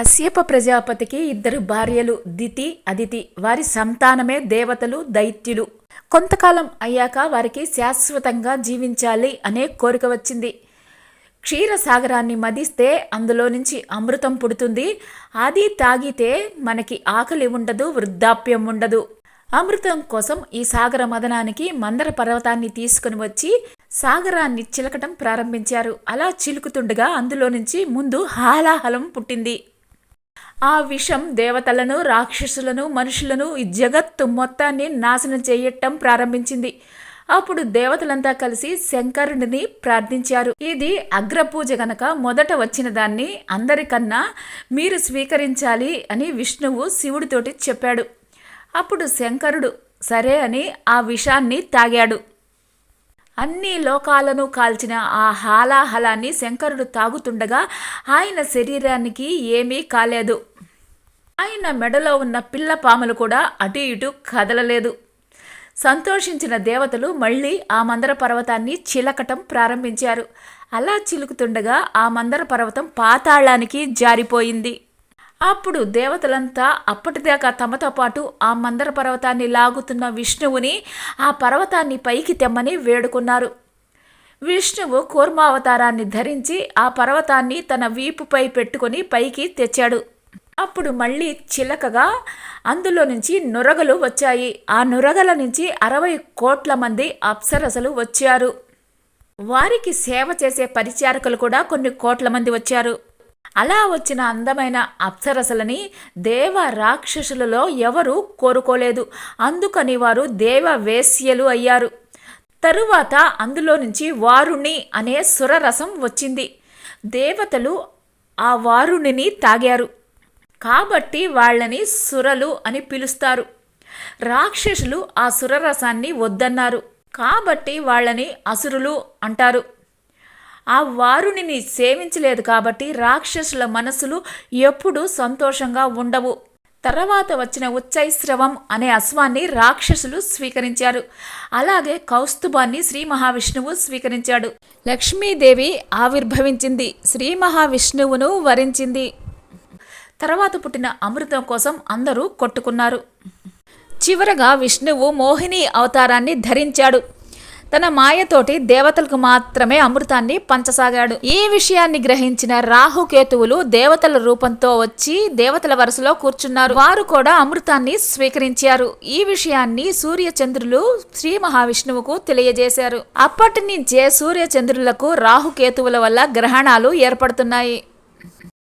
కశ్యప ప్రజాపతికి ఇద్దరు భార్యలు దితి అదితి. వారి సంతానమే దేవతలు దైత్యులు. కొంతకాలం అయ్యాక వారికి శాశ్వతంగా జీవించాలి అనే కోరిక వచ్చింది. క్షీరసాగరాన్ని మదిస్తే అందులో నుంచి అమృతం పుడుతుంది. అది తాగితే మనకి ఆకలి ఉండదు వృద్ధాప్యం ఉండదు. అమృతం కోసం ఈ సాగర మదనానికి మందర పర్వతాన్ని తీసుకుని వచ్చి సాగరాన్ని చిలకటం ప్రారంభించారు. అలా చిలుకుతుండగా అందులో నుంచి ముందు హాలాహలం పుట్టింది. ఆ విషం దేవతలను రాక్షసులను మనుషులను ఈ జగత్తు మొత్తాన్ని నాశనం చేయటం ప్రారంభించింది. అప్పుడు దేవతలంతా కలిసి శంకరుడిని ప్రార్థించారు. ఇది అగ్రపూజ గనక మొదట వచ్చిన దాన్ని అందరికన్నా మీరు స్వీకరించాలి అని విష్ణువు శివుడితోటి చెప్పాడు. అప్పుడు శంకరుడు సరే అని ఆ విషాన్ని తాగాడు. అన్ని లోకాలను కాల్చిన ఆ హాలాహలాన్ని శంకరుడు తాగుతుండగా ఆయన శరీరానికి ఏమీ కాలేదు. ఆయన మెడలో ఉన్న పిల్ల పాములు కూడా అటు ఇటు కదలలేదు. సంతోషించిన దేవతలు మళ్ళీ ఆ మందర పర్వతాన్ని చిలకటం ప్రారంభించారు. అలా చిలుకుతుండగా ఆ మందర పర్వతం పాతాళానికి జారిపోయింది. అప్పుడు దేవతలంతా అప్పటిదాకా తమతో పాటు ఆ మందర పర్వతాన్ని లాగుతున్న విష్ణువుని ఆ పర్వతాన్ని పైకి తెమ్మని వేడుకున్నారు. విష్ణువు కూర్మావతారాన్ని ధరించి ఆ పర్వతాన్ని తన వీపుపై పెట్టుకొని పైకి తెచ్చాడు. అప్పుడు మళ్ళీ చిలకగా అందులో నుంచి నురగలు వచ్చాయి. ఆ నురగల నుంచి అరవై కోట్ల మంది అప్సరసలు వచ్చారు. వారికి సేవ చేసే పరిచారకులు కూడా కొన్ని కోట్ల మంది వచ్చారు. అలా వచ్చిన అందమైన అప్సరసలని దేవ రాక్షసులలో ఎవరూ కోరుకోలేదు. అందుకని వారు దేవ వేశ్యలు అయ్యారు. తరువాత అందులో నుంచి వారుణి అనే సురరసం వచ్చింది. దేవతలు ఆ వారుణిని తాగారు. కాబట్టి వాళ్ళని సురలు అని పిలుస్తారు. రాక్షసులు ఆ సురరసాన్ని వద్దన్నారు. కాబట్టి వాళ్ళని అసురులు అంటారు. ఆ వారుని సేవించలేదు కాబట్టి రాక్షసుల మనసులు ఎప్పుడూ సంతోషంగా ఉండవు. తర్వాత వచ్చిన ఉచ్చైశ్రవం అనే అశ్వాన్ని రాక్షసులు స్వీకరించారు. అలాగే కౌస్తుభాన్ని శ్రీ మహావిష్ణువు స్వీకరించాడు. లక్ష్మీదేవి ఆవిర్భవించింది. శ్రీ మహావిష్ణువును వరించింది. తర్వాత పుట్టిన అమృతం కోసం అందరూ కొట్టుకున్నారు. చివరగా విష్ణువు మోహిని అవతారాన్ని ధరించాడు. తన మాయతోటి దేవతలకు మాత్రమే అమృతాన్ని పంచసాగాడు. ఈ విషయాన్ని గ్రహించిన రాహుకేతువులు దేవతల రూపంతో వచ్చి దేవతల వరుసలో కూర్చున్నారు. వారు కూడా అమృతాన్ని స్వీకరించారు. ఈ విషయాన్ని సూర్యచంద్రులు శ్రీ మహావిష్ణువుకు తెలియజేశారు. అప్పటి నుంచే సూర్యచంద్రులకు రాహుకేతువుల వల్ల గ్రహణాలు ఏర్పడుతున్నాయి.